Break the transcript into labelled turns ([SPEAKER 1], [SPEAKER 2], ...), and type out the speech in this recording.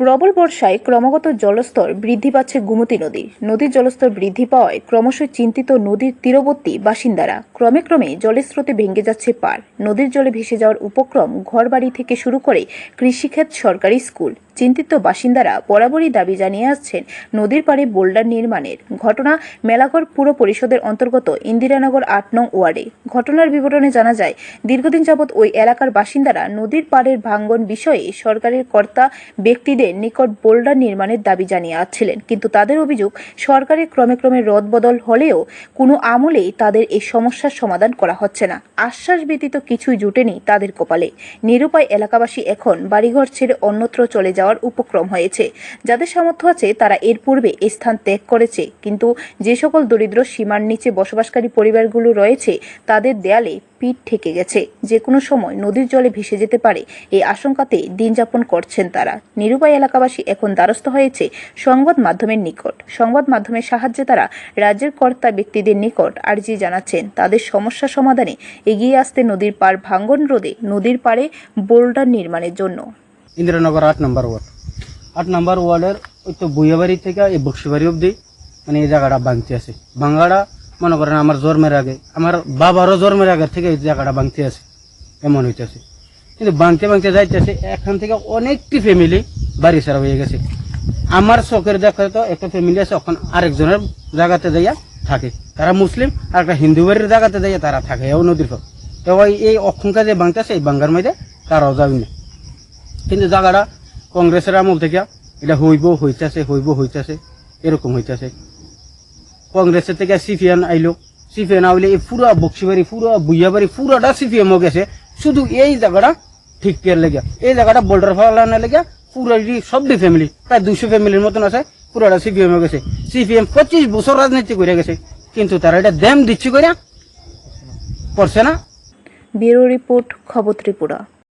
[SPEAKER 1] প্রবল বর্ষায় ক্রমাগত জলস্তর বৃদ্ধি পাচ্ছে গুমতি নদী। নদীর জলস্তর বৃদ্ধি পাওয়ায় ক্রমশ চিন্তিত নদীর তীরবর্তী বাসিন্দারা। ক্রমে ক্রমে জলের স্রোতে ভেঙে যাচ্ছে পার নদীর জলে ভেসে যাওয়ার উপক্রম ঘরবাড়ি থেকে শুরু করে কৃষিক্ষেত সরকারি স্কুল। চিন্তিত বাসিন্দারা বরাবরই দাবি জানিয়ে আসছেন নদীর পাড়ে বোল্ডার নির্মাণের। ঘটনা মেলাঘর পুর পরিষদের অন্তর্গত ইন্দিরানগর আট নং ওয়ার্ডে। ঘটনার বিবরণে জানা যায়, দীর্ঘদিন যাবৎ ওই এলাকার বাসিন্দারা নদীর পাড়ের ভাঙ্গন বিষয়ে সরকারের কর্তা ব্যক্তিদের নিকট বোল্ডার নির্মাণের দাবি জানিয়ে আসছিলেন। কিন্তু তাদের অভিযোগ, সরকারের ক্রমে ক্রমে রদবদল হলেও কোনো আমলেই তাদের এই সমস্যার সমাধান করা হচ্ছে না। আশ্বাস ব্যতীত কিছুই জুটেনি তাদের কপালে। নিরুপায় এলাকাবাসী এখন বাড়িঘর ছেড়ে অন্যত্র চলে যাওয়ার উপক্রম হয়েছে। যাদের সামর্থ্য আছে, তারা এর পূর্বে এই স্থান ত্যাগ করেছে। কিন্তু যে সকল দরিদ্র সীমার নিচে বসবাসকারী পরিবারগুলো রয়েছে, তাদের দেয়ালে পিঠ ঠেকে গেছে। যে কোনো সময় নদীর জলে ভেসে যেতে পারে, এই আশঙ্কাতে দিন যাপন করছেন তারা। নিরুপায় এলাকাবাসী এখন দ্বারস্থ হয়েছে সংবাদ মাধ্যমের নিকট। সংবাদ মাধ্যমের সাহায্যে তারা রাজ্যের কর্তা ব্যক্তিদের নিকট আর্জি জানাচ্ছেন। তাদের সমস্যা সমাধানে এগিয়ে আসতে নদীর পার ভাঙ্গন রোধে নদীর পাড়ে বোল্ডার নির্মাণের জন্য।
[SPEAKER 2] ইন্দিরানগর আট নম্বর ওয়ার্ড। আট নম্বর ওয়ার্ডের ওই তো বইয়াবাড়ি থেকে এই বক্সিবাড়ি অবধি মানে এই জায়গাটা ভাঙতে আছে। ভাঙাটা মনে করেন আমার জন্মের আগে, আমার বাবারও জন্মের আগে থেকে এই জায়গাটা ভাঙতে আছে, এমন হইতেছে। কিন্তু ভাঙতে ভাঙতে যাইতেছে, এখান থেকে অনেকটি ফ্যামিলি বাড়ি ছাড়া হয়ে গেছে। আমার চোখের দেখা তো একটা ফ্যামিলি আছে, ওখানে আরেকজনের জায়গাতে যাইয়া থাকে। তারা মুসলিম, আর একটা হিন্দু বাড়ির জায়গাতে যাইয়া তারা থাকে, এও নদীর তো এই অক্ষঙ্কা যে ভাঙতেছে এই ভাঙ্গার মধ্যে তারাও যাবে না কিন্তু জায়গাটা কংগ্রেসের আমল থেকে এটা হইব, হইতেছে হইব, হইতেছে, এরকম হইতেছে। কংগ্রেসের থেকে সিপিএন আইলো। সিপিএন আইলে এই পুরা বক্সিবাড়ি, পুরা বুইয়াবাড়ি, পুরাটা সিপিএম গেছে। শুধু এই জায়গাটা ঠিক পেয়ার লেগে এই জায়গাটা বোল্ডার ফালানো লেগে পুরো সবটি ফ্যামিলি প্রায় দুশো ফ্যামিলির মতন আছে, পুরাটা সিপিএম গেছে। সিপিএম পঁচিশ বছর রাজনীতি করে গেছে, কিন্তু তারা এটা দ্যাম দিচ্ছি করে করছে না।
[SPEAKER 1] ব্যুরো রিপোর্ট, খবর ত্রিপুরা।